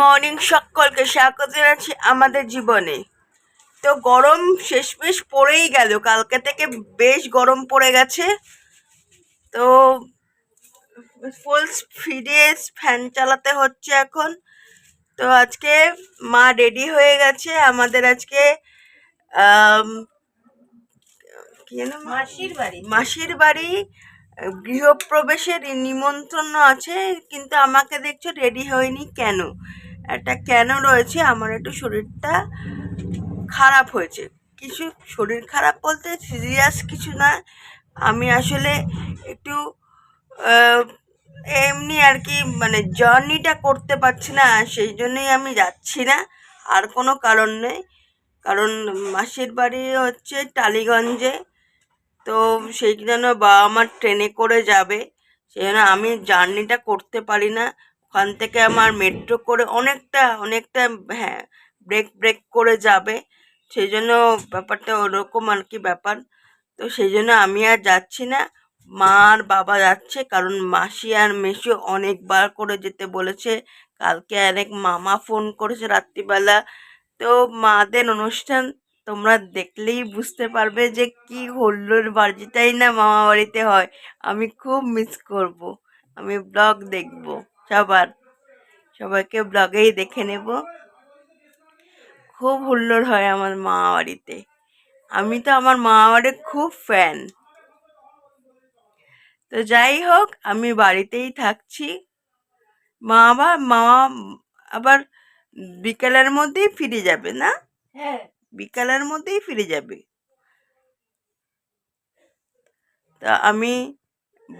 Morning সকলকে স্বাগত জানাচ্ছি আমাদের জীবনে। তো গরম শেষমেশ পড়েই গেল কালকে থেকে বেশ গরম পড়ে গেছে। তো ফুল স্পিডে ফ্যান চালাতে হচ্ছে এখন। তো আজকে মা রেডি হয়ে গেছে আমাদের আজকে মাসির বাড়ি। মাসির বাড়ি গৃহপ্রবেশের নিমন্ত্রণ আছে, কিন্তু আমাকে দেখছ রেডি হয়নি কেন? একটা কেন রয়েছে? আমার একটু শরীরটা খারাপ হয়েছে। কিছু শরীর খারাপ বলতে সিরিয়াস কিছু না। আমি আসলে একটু এমনি আর কি মানে জার্নিটা করতে পারছি না, সেই জন্যই আমি যাচ্ছি না। আর কোনো কারণ নেই। কারণ মাসির বাড়ি হচ্ছে টালিগঞ্জে। তো সেই জন্য বাবা আমার ট্রেনে করে যাবে, সেই জন্য আমি জার্নিটা করতে পারি না। ওখান থেকে আমার মেট্রো করে অনেকটা অনেকটা হ্যাঁ ব্রেক ব্রেক করে যাবে। সেই জন্য ব্যাপারটা ওরকম আর কি ব্যাপার। তো সেই জন্য আমি আর যাচ্ছি না। মা আর বাবা যাচ্ছে, কারণ মাসি আর মেসি অনেকবার করে যেতে বলেছে। কালকে অনেক মামা ফোন করেছে রাত্রিবেলা। তো মাদের অনুষ্ঠান তোমরা দেখলেই বুঝতে পারবে যে কি হল্লোর বাড়িটাই না মামা বাড়িতে হয়। আমি খুব মিস করব। আমি ব্লগ দেখব সবার। সবাইকে ব্লগেই দেখে নেব। খুব হুল্লোড় হয় আমার মামা বাড়িতে। আমি তো আমার মামা বাড়ির খুব ফ্যান তো যাই হোক, আমি বাড়িতেই থাকছি। মা আবার মামা আবার বিকেলের মধ্যেই ফিরে যাবে না? হ্যাঁ। বিকালের মধ্যেই ফিরে যাবে। তা আমি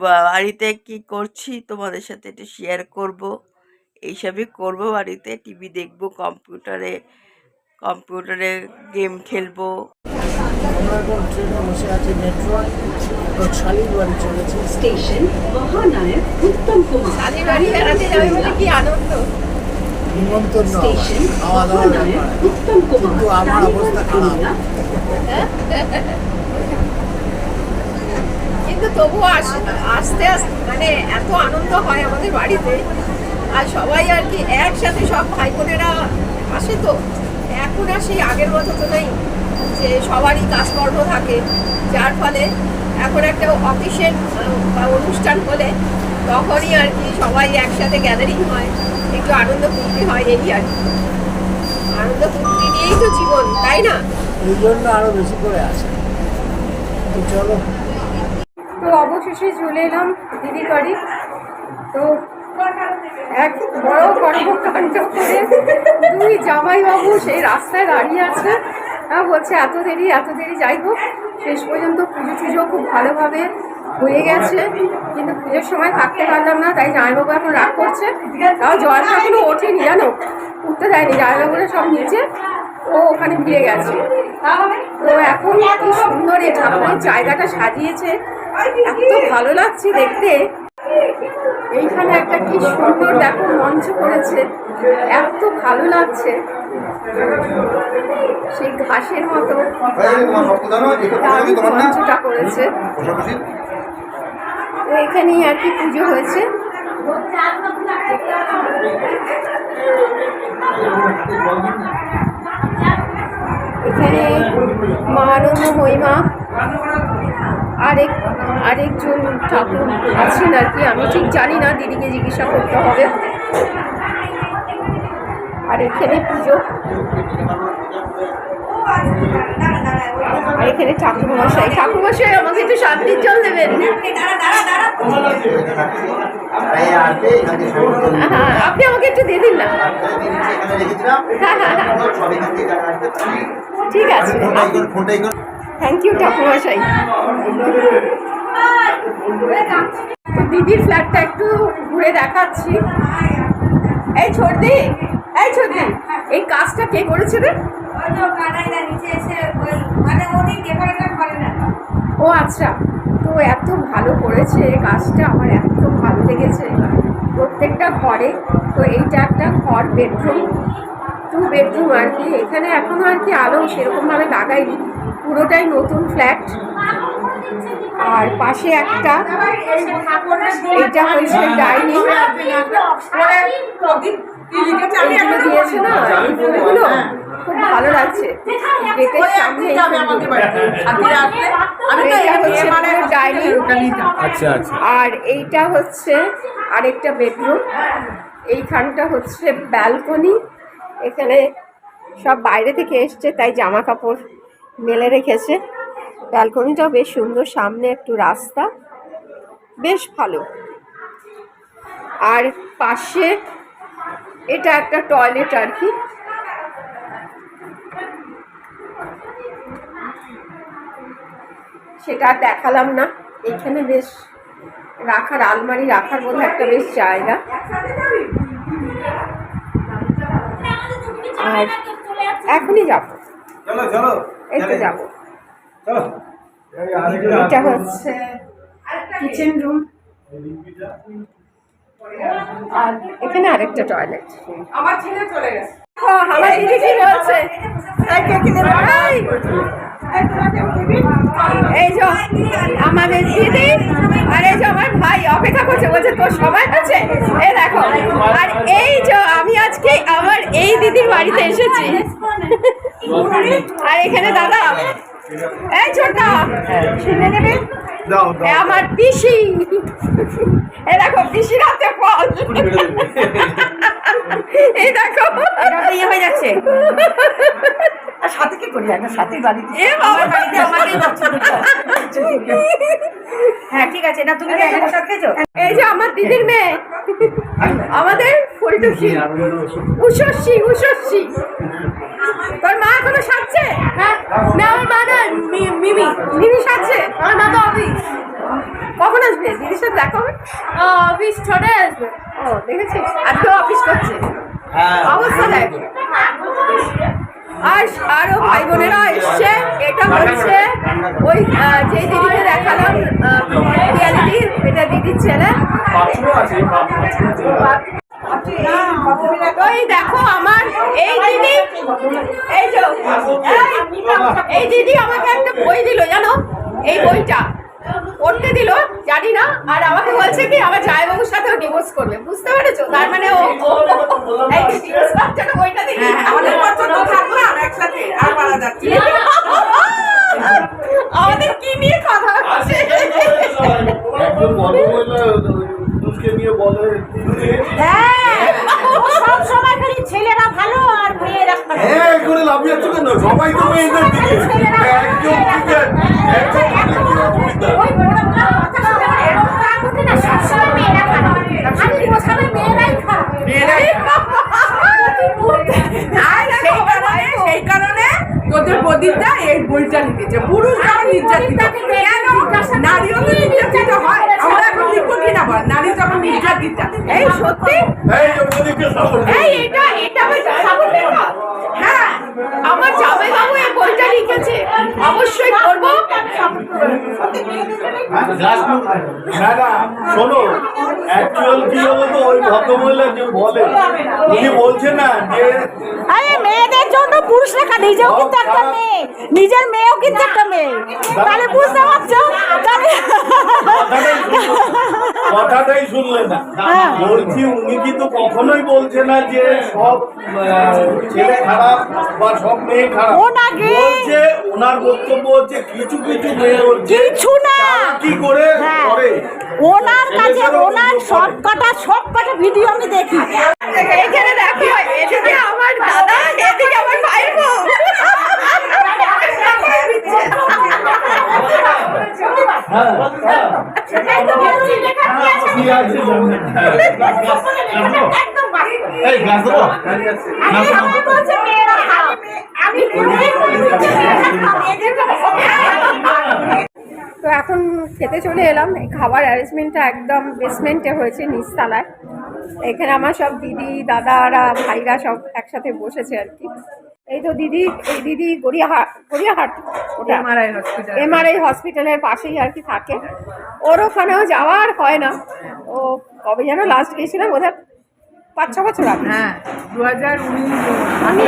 বাড়িতে কি করছি তোমাদের সাথে একটু শেয়ার করব। এইসবই করব বাড়িতে টিভি দেখব কম্পিউটারে কম্পিউটারে গেম খেলব আমরা এখন ট্রেনে বসে আছি মেট্রো তো শালির বাড়ি চলেছি স্টেশন মহানায়ক উত্তম কুমার। শালি বাড়ি বেড়াতে যাবে বলে কি আনন্দ? নিমন্ত্রণ খাওয়া কিন্তু আমার অবস্থা খারাপ। কিন্তু তবুও আস- আসতে আসতে মানে এত আনন্দ হয় আমাদের বাড়িতে। আর সবাই আর কি একসাথে সব ভাই বোনেরা আসে তো। এখন আর সেই আগের মতো তো নেই যে সবারই কাজকর্ম থাকে। যার ফলে এখন একটা অফিসের বা অনুষ্ঠান হলে তখনই আর কি সবাই একসাথে গ্যাদারিং হয়। একটু আনন্দ ফুর্তি হয় এই আর কি। আনন্দ ফুর্তি নিয়েই তো জীবন তাই না? এই জন্য আরও বেশি করে আসে। তো চলো। তো অবশেষে চলে এলাম দিদির বাড়ি। তো এক বড় কর্মকাণ্ড করে দুই জামাইবাবু সেই রাস্তায় দাঁড়িয়ে আছে। বলছে এত দেরি এত দেরি, যাই হোক, শেষ পর্যন্ত পুজো টুজো খুব ভালোভাবে হয়ে গেছে। কিন্তু পুজোর সময় থাকতে পারলাম না, তাই জামাইবাবু এখন রাগ করছে। তাও জয়টা এখনও ওঠেনি, জানো? উঠতে দেয়নি, জামাইবাবুরা সব নিচে, ও ওখানে ভিড়ে গেছে। তো এখন কি সুন্দর এই ঠাকুরের জায়গাটা সাজিয়েছে, এত ভালো লাগছে দেখতে। এইখানে একটা কি সুন্দর দেখো মঞ্চ করেছে, এত ভালো লাগছে। সেই ঘাসের মতো। মঞ্চটা করেছে। তো এখানেই আর কি পুজো হয়েছে। এখানে মা মহিমা, আরেক আরেকজন ঠাকুর আছেন আর কি। আমি ঠিক জানি না, দিদিকে জিজ্ঞাসা করতে হবে। আর এখানে পুজো। আর এখানে ঠাকুরমশাই। ঠাকুরমশাই, আমাকে একটু শান্তির জল দেবেন? হ্যাঁ আপনি আমাকে একটু দিয়ে দিন না? হ্যাঁ হ্যাঁ হ্যাঁ। ঠিক আছে। থ্যাংক ইউ ঠাকুরমশাই। দিদির ফ্ল্যাটটা একটু ঘুরে দেখাচ্ছি। এই ছোট এই ছোটদি এই কাজটা কে করেছে রে? ও আচ্ছা তো এত ভালো করেছে কাজটা আমার এত ভালো লেগেছে। প্রত্যেকটা ঘরে তো এইটা একটা ঘর বেডরুম টু বেডরুম আর কি। এখানে এখনও আর কি আলো সেরকমভাবে লাগাইনি পুরোটাই নতুন ফ্ল্যাট আর পাশে একটা এটা হয়েছে ডাইনিং দিয়েছে না এই খুব ভালো লাগছে। গেটের সামনে হচ্ছে আচ্ছা আচ্ছা। আর এইটা হচ্ছে আরেকটা বেডরুম এইখানটা হচ্ছে ব্যালকনি এখানে সব বাইরে থেকে এসছে তাই জামা কাপড় মেলে রেখেছে। ব্যালকনিটাও বেশ সুন্দর সামনে একটু রাস্তা। বেশ ভালো। আর পাশে এটা একটা টয়লেট আর কি। সেটা দেখালাম না। এখানে বেশ রাখার আলমারি রাখার মধ্যে একটা বেশ জায়গা। আর এখনই যাব। চলো চলো। এই তো যাব। এটা হচ্ছে কিচেন রুম আর এখানে আরেকটা টয়লেট আমার ছেলে চলে গেছে। আমার দিদি কি বলছে? এই যে আমাদের দিদি আর এই যে আমার ভাই অপেক্ষা করছে বলছে তোর সময় আছে এই দেখো আর এই যে আমি আজকে আমার এই দিদির বাড়িতে এসেছি। আর এখানে দাদা এই ছোটা শুনে নেবে? আমার পিসি। এই দেখো পিসির হাতে ফল। এই দেখো। ইয়ে হয়ে যাচ্ছে। সাথে কি করি? একটা সাথে বাড়িতে এ বাবা বাড়িতে আমাকেই হ্যাঁ ঠিক আছে না তুমি কি একটা খেয়েছো? এই যে আমার দিদির মেয়ে। আমাদের ফুলটুকি উষস্বী উষস্বী তোর মা এখনও সাজছে? হ্যাঁ। না আমার মা না মিমি। মিমি সাজছে? আমার মা তো অফিস। কখন আসবে? দিদির সাথে দেখা হবে? অফিস ছটায় আসবে। ও দেখেছিস? আজকেও অফিস করছে। অবস্থা দেখ। আর আরও ভাই বোনেরা এসছে। এটা হচ্ছে ওই আহ, যে দিদিকে দেখালাম রিয়ালিটি এটা দিদির ছেলে। ওই দেখো আমার, এই দিদি, এই যে, এই- দিদি আমাকে একটা বই দিল, জানো? এই বইটা। পড়তে দিল, জানি না, আর আমাকে বলছে কি, আমার জায়বাবুর সাথেও ডিভোর্স করবে, বুঝতে পেরেছ? তার মানে ও ও- এই ডিভোর্স করার জন্য বইটা দিল আমাদের পছন্দ থাকব আর একসাথে আর পারা যাচ্ছে আমাদের কি নিয়ে কথা হচ্ছে একজন ভদ্রমহিলা পুরুষকে নিয়ে বলে হ্যাঁ ও সব সময় খালি ছেলেরা ভালো আর মেয়েরা খারাপ হ্যাঁ করে লাভ যাচ্ছে কেন সবাই তো মেয়েদের দিকে একজন দিকে একজন দিকে কি অসুবিধা ওই বড়গুলো কথা বলে এরকম না করতে না সবসময় মেয়েরা খারাপ খালি বোঝাবে মেয়েরাই খারাপ আর সেই কারণে সেই কারণে তোদের প্রদীপটা এই বইটা লিখেছে পুরুষরা নির্যাতিত কেন নারীও তো নির্যাতিত হয় আমরা এখন লিখব কিনা বল নারী যখন নির্যাতিত এই সত্যি এই যে ওদিকে সাপোর্ট এই এটা এটা আমার জামাই লেখা হ্যাঁ আমার জামাই বাবু এই বইটা লিখেছে অবশ্যই করব না না শোনো অ্যাকচুয়াল কি হলো তো ওই ভদ্রমহিলা যে বলে উনি বলছে না যে আরে মেয়েদের জন্য পুরুষ লেখা নিজেও কিন্তু একটা মেয়ে। নিজের মেয়েও কিন্তু একটা মেয়ে। তাহলে বুঝতে পারছ? তাহলে কথাটাই শুনলে- না। বলছি উনি কিন্তু কখনোই বলছে না যে সব ছেলে খারাপ বা সব মেয়ে খারাপ। ওনার বক্তব্য হচ্ছে কিছু কিছু মেয়ে হচ্ছে কিছু না। কি করে হ্যাঁ। করে? ওনার কাছে ওনার সব কটা সব কটা ভিডিও আমি দেখি। এখানে দেখো এদিকে আমার দাদা এদিকে আমার ভাই বউ হ্যাঁ জানেন একদম তো এখন খেতে চলে এলাম। খাবার অ্যারেঞ্জমেন্টটা একদম বেসমেন্টে হয়েছে নিচতলায়। এখানে আমার সব দিদি দাদারা ভাইরা সব একসাথে বসেছে আর কি। এই তো দিদি এই দিদি গড়িয়াহাট গড়িয়াহাট ওটা। এমআরআই হসপিটাল এমআরআই হসপিটালের পাশেই আর কি থাকে। ওর ওখানেও যাওয়ার হয় না। ও কবে যেন লাস্ট গেছিলাম বোধহয় পাঁচ ছ বছর আগে? হ্যাঁ দু হাজার উনিশ আমি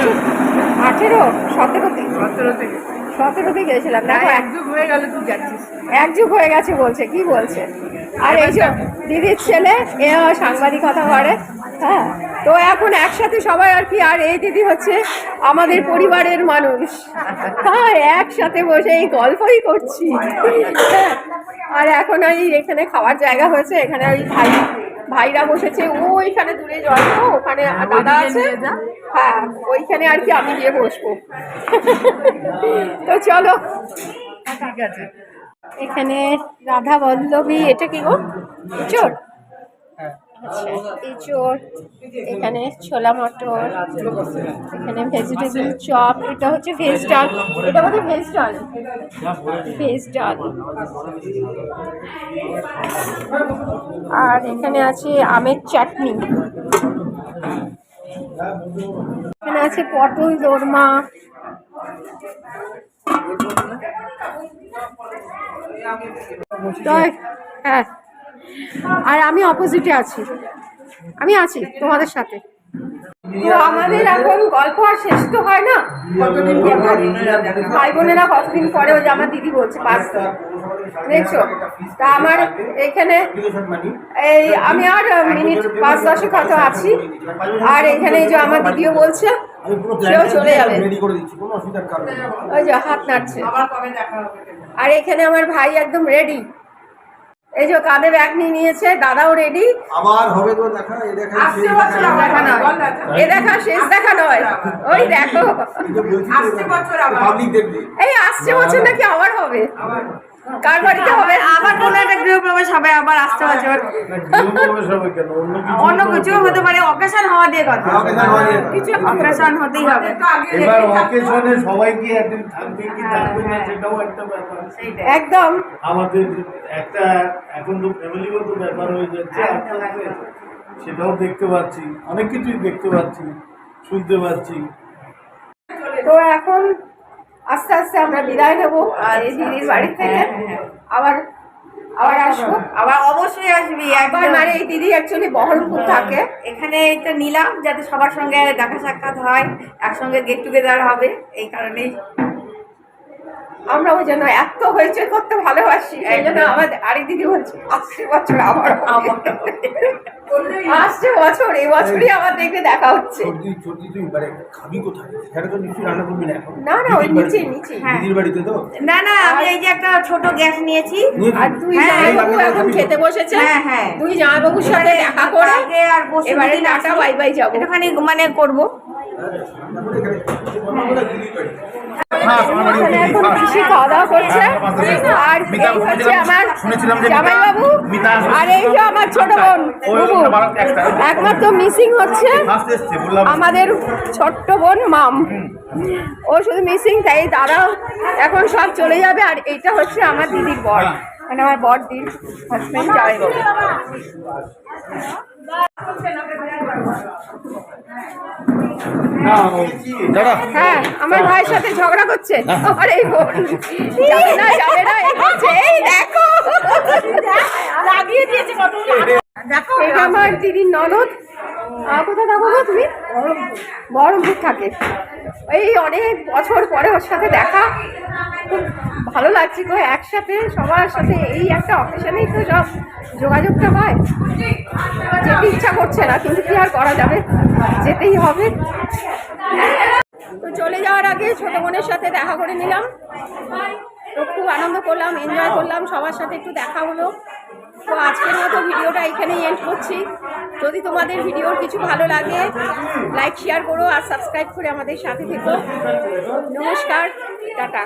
আঠেরো সতেরোতে সতেরো থেকে সতেরোতে গেছিলাম। দেখো হ্যাঁ এক এক যুগ হয়ে গেল তুই যাচ্ছিস। এক যুগ হয়ে গেছে বলছে কি বলছে? আর এই যে দিদির ছেলে এ সাংবাদিকতা করে হ্যাঁ? তো এখন একসাথে সবাই আর কি আর এই দিদি হচ্ছে আমাদের পরিবারের মানুষ। হ্যাঁ একসাথে বসে এই গল্পই করছি। হ্যাঁ, আর এখন ওই এখানে খাওয়ার জায়গা হয়েছে এখানে ওই ভাই ভাইরা বসেছে ও ওইখানে দূরে জল তো ওখানে দাদা আছে। হ্যাঁ ওইখানে আর কি আমি গিয়ে বসবো। তো চলো। ঠিক আছে। এখানে রাধা বল্লভী এটা কি গো? চোর এঁচোড় এখানে ছোলা মটর, এখানে ভেজিটেবল চপ এটা হচ্ছে ভেজ ডাল। এটা বোধহয় ভেজ ডাল। ভেজ ডাল। আর এখানে আছে আমের চাটনি। এখানে আছে পটল, দোরমা। হ্যাঁ। আর আমি অপোজিটে আছি। আমি আছি তোমাদের সাথে। তো আমাদের এখন গল্প আর শেষ তো হয় না? কতদিন ভাই বোনেরা কতদিন পরে ওই যে আমার দিদি বলছে, পাঁচ দেখছ? তা আমার এখানে এই আমি আর মিনিট পাঁচ দশেক হয়তো আছি। আর এখানে যে আমার দিদিও বলছে, সেও চলে যাবে। ওই যে হাত নাড়ছে। আর এখানে আমার ভাই একদম রেডি এই যে কাঁধে ব্যাগ নিয়ে নিয়েছে দাদাও রেডি আমার হবে তো দেখা এ দেখা আসছে বছর দেখা নয়। এ দেখা শেষ দেখা নয়। ওই দেখো। পাবলিক দেখবে এই আসছে বছর নাকি আবার হবে? কার বাড়িতে হবে? আবার কোনো একটা গৃহপ্রবেশ হবে আবার আসতে বছর অন্য কিছু হতে পারে অকেশন হওয়া দিয়ে কথা। হয় কিছু অকেশন হতেই হবে। এবার অকেশনে সবাই কি একদিন থাকবে কি থাকবে না সেটাও একটা ব্যাপার। একদম। আমাদের একটা এখন তো ফ্যামিলিগত ব্যাপার হয়ে যাচ্ছে সেটাও দেখতে পাচ্ছি। অনেক কিছুই দেখতে পাচ্ছি শুনতে পাচ্ছি। তো এখন আস্তে আস্তে আমরা বিদায় নেব এই দিদির বাড়ি থেকে আবার আবার আসব। আবার অবশ্যই আসবি একবার মানে এই দিদি অ্যাকচুয়ালি বহরমপুর থাকে। এখানে এটা নিলাম যাতে সবার সঙ্গে দেখা সাক্ষাৎ হয় একসঙ্গে গেট টুগেদার হবে এই কারণেই আমরা ওই জন্য এত হয়েছে করতে ভালোবাসি। এই জন্য আমাদের আরেক দিদি বলছে আসছে বছর হবে। আসছে বছর এই বছরই আমার দেখবে দেখা হচ্ছে। মানে এখানে না না, না, ওই নিচে, নিচে। না না আমি এই যে একটা ছোট গ্যাস নিয়েছি। আর দুই হ্যাঁ, জামাইবাবু এখন খেতে বসেছে। হ্যাঁ, হ্যাঁ। দুই জামাইবাবুর সাথে দেখা করে আর এবারে টাটা। বাই বাই যাব। একটুখানি মানে করব তারপরে এখানে দিদির বাড়ি এখানে এখন পিসি খাওয়া দাওয়া করছে। আর এই হচ্ছে আমার জামাইবাবু আর এই যে আমার ছোট বোন বুবু। একমাত্র মিসিং হচ্ছে আমাদের ছোট্ট বোন মাম। ও শুধু মিসিং তাই দাদাও এখন সব চলে যাবে। আর এইটা হচ্ছে আমার দিদির বর। মানে আমার বর দিন হাজব্যান্ড জামাইবাবু। দাদা হ্যাঁ আমার ভাইয়ের সাথে ঝগড়া করছে। আর এই বোন যাবে না যাবে না এই দেখো। লাগিয়ে দিয়েছে কত দেখো এটা আমার দিদির ননদ। কোথায় থাকো তুমি? বহরমপুর থাকে। এই অনেক বছর পরে ওর সাথে দেখা। খুব ভালো লাগছে গো, একসাথে, সবার সাথে। এই একটা অকেশনেই তো সব যোগাযোগটা হয়। যেতে ইচ্ছা করছে না, কিন্তু কি আর করা যাবে? যেতেই হবে। তো চলে যাওয়ার আগে ছোট বোনের সাথে দেখা করে নিলাম। তো খুব আনন্দ করলাম এনজয় করলাম, সবার সাথে একটু দেখা হলো। তো আজকের মতো ভিডিওটা এখানেই এন্ড করছি। যদি তোমাদের ভিডিওর কিছু ভালো লাগে লাইক শেয়ার করো আর সাবস্ক্রাইব করে আমাদের সাথে থেকো। নমস্কার, টাটা।